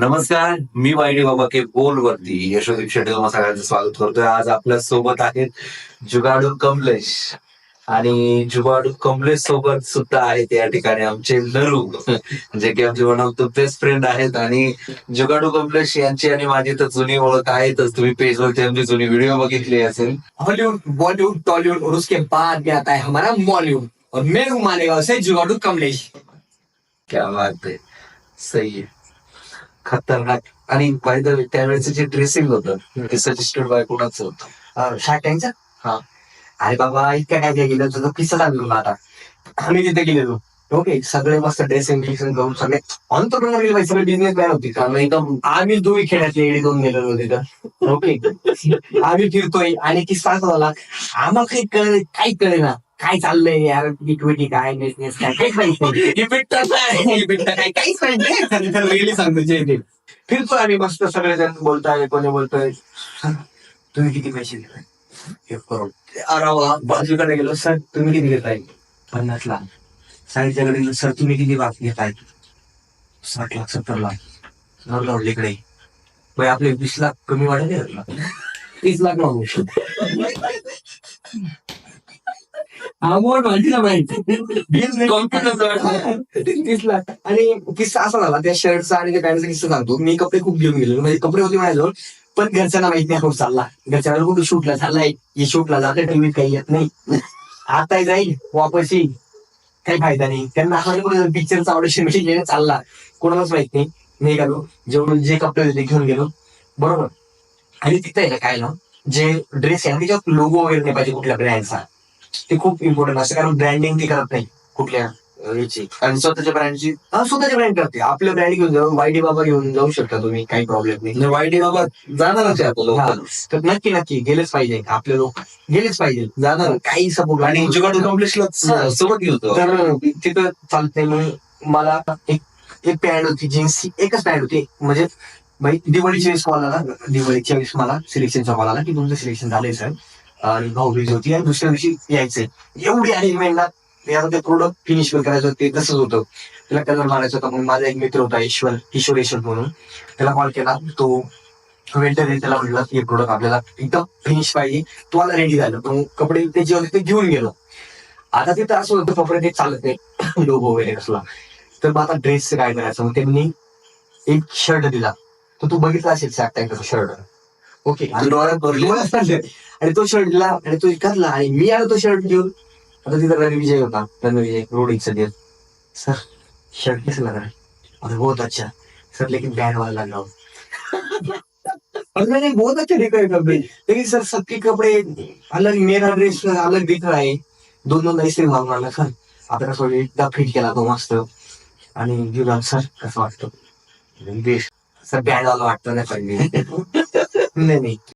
नमस्कार मी वाईडी बाबा के बोल वरती यशोदीप शेट्टी तुम्हाला सगळ्यांचं स्वागत करतोय. आज आपल्यासोबत आहेत जुगाडू कमलेश. आणि जुगाडू कमलेश सोबत सुद्धा आहेत या ठिकाणी आमचे नरू जे की आमचे one of the best friend आहेत. आणि जुगाडू कमलेश यांची आणि माझी तर जुनी ओळख आहेतच. तुम्ही पेजवरती आमची जुनी व्हिडिओ बघितली असेल. हॉलीवुड बॉलीवुड टॉलीवुड और उसके बाद में आता. है हमारा बॉलीवुड और मैं हूँ मालेगांव से जुगाड़ू कमलेश. क्या बात आहे सही आहे खतरनाक. आणि बाय द त्यावेळेच जे ड्रेसिंग होतं ते सजेस्टेड बाय कोणाचं होतं? शार्क टँकचा हा. अरे बाबा इतकं काय काय केलं? तुझं किस्सा सांगू तुला आता. आम्ही तिथे गेलेलो. ओके सगळे मस्त ड्रेसिंग ड्रेसिंग करून सगळे. ऑन्टरप्रिनर गेले सगळे बिझनेस मॅन होती. त्यामुळे एकदम आम्ही दोघी खेळातले एडी दोन गेलेलो तिथं ओके आम्ही फिरतोय. आणि किस्सा असा झाला आम्हाला काही कळ काही कळे ना काय चाललंय यार? इक्विटी काय? बिझनेस काय? काहीच माहीत नाही. इबिट्टा काय इबिट्टा काय काहीच माहीत नाही. रिअली सांगतो जे ते फिरतोय आम्ही मस्त सगळेजण बोलताय कोणी बोलतोय? "सर, तुम्ही किती पैसे घेताय? एक करोड अरे वा, बाजूकडे गेलो. सर तुम्ही किती घेताय? पन्नास लाख. साईडच्याकडे गेलो. सर तुम्ही किती लाख घेताय? साठ लाख सत्तर लाख. नॉर्थ इकडे. मग आपले वीस लाख कमी वाढले. तीस लाख मागू अमाऊंट माझी ना माहिती आणि किस्सा असा झाला त्या शर्टचा आणि त्या पॅन्टचा किस्सा सांगतो मी कपडे खूप घेऊन गेलो म्हणजे कपडे होते माझ्याजवळ पण घरच्यांना माहीत नाही खूप चालला घरच्यांना कुठे शूटला चाललाय हे शूटला जाते टीव्हीत काही येत नाही आता जाईल वापस येईल काही फायदा नाही त्यांना पिक्चरचा ऑडिशन म्हणजे चालला कोणालाच माहीत नाही मी गेलो जेवढून जे कपडे होते ते घेऊन गेलो बरोबर आणि तिथे आहे ना काय ना जे ड्रेस आहे ना त्याच्यावर लोगो वगैरे नाही पाहिजे कुठल्या ब्रँडचा ते खूप इम्पॉर्टंट असतं कारण ब्रँडिंग ती करत नाही कुठल्या याची. आणि स्वतःच्या ब्रँडची हा, स्वतःचे ब्रँड करते. आपलं ब्रँड घेऊन जाऊ वायडी बाबा घेऊन जाऊ शकता तुम्ही काही प्रॉब्लेम नाही. वाईट बाबा जाणारच आहे. लोक तर नक्की नक्की गेलेच पाहिजे. आपले लोक गेलेच पाहिजे. जाणार काही सपोर्ट आणि जुगाडू कॉम्प्लेक्सला सोबत घेतो तर तिथं चालतंय म्हणून मला एक एक पॅन्ट होती जीन्स एकच पॅन्ट होती. म्हणजे भाई दिवाळीच्या वेळेस कॉल आला दिवाळीच्या वेळेस मला सिलेक्शनचा कॉल आला की तुमचं सिलेक्शन झालंय सर आणि भाऊबीज होती. आणि दुसऱ्या दिवशी यायचंय. एवढी अरेंजमेंटला ते प्रोडक्ट फिनिश करायचं होतं. ते तसंच होतं. त्याला कलर मारायचा होता. मग माझा एक मित्र होता ईश्वर किशोर ईश्वर म्हणून. त्याला कॉल केला. तो वेल्टर त्याला म्हटलं हे प्रोडक्ट आपल्याला एकदम फिनिश पाहिजे. तो मला रेडी झालं. मग कपडे ते जे होते ते घेऊन गेलो. आता तिथं असं होतं. कपडे ते चालत नाही. लोभ वगैरे कसला. तर मग आता ड्रेसचं काय करायचं? मग त्यांनी एक शर्ट दिला. तर तू बघितला असेल सॅक टाईप शर्ट ओके आणि डोळ्यात भरले डोळ्यात आणि तो शर्ट दिला आणि तो घातला आणि मी आलो तो शर्ट घेऊन. आता तिथं रणविजय होता रणविजय रोडिंगचा देत सर. शर्ट कैसे लग अरे बहुत अच्छा. सर लेकिन बैंड वाला लग रहा हूँ. और मैंने बहुत अच्छा दिख कपड़े लेकिन सर सबके कपड़े अलग मेरा ड्रेस अलग दिख रहा है. दोन दोन इस्त्री मारून आला सर. आता कसं एकदा फिट केला तो मस्त. आणि दिला सर कसं वाटतं? बेस्ट सर बँड वाला वाटतं नाही पाहिजे नाही नाही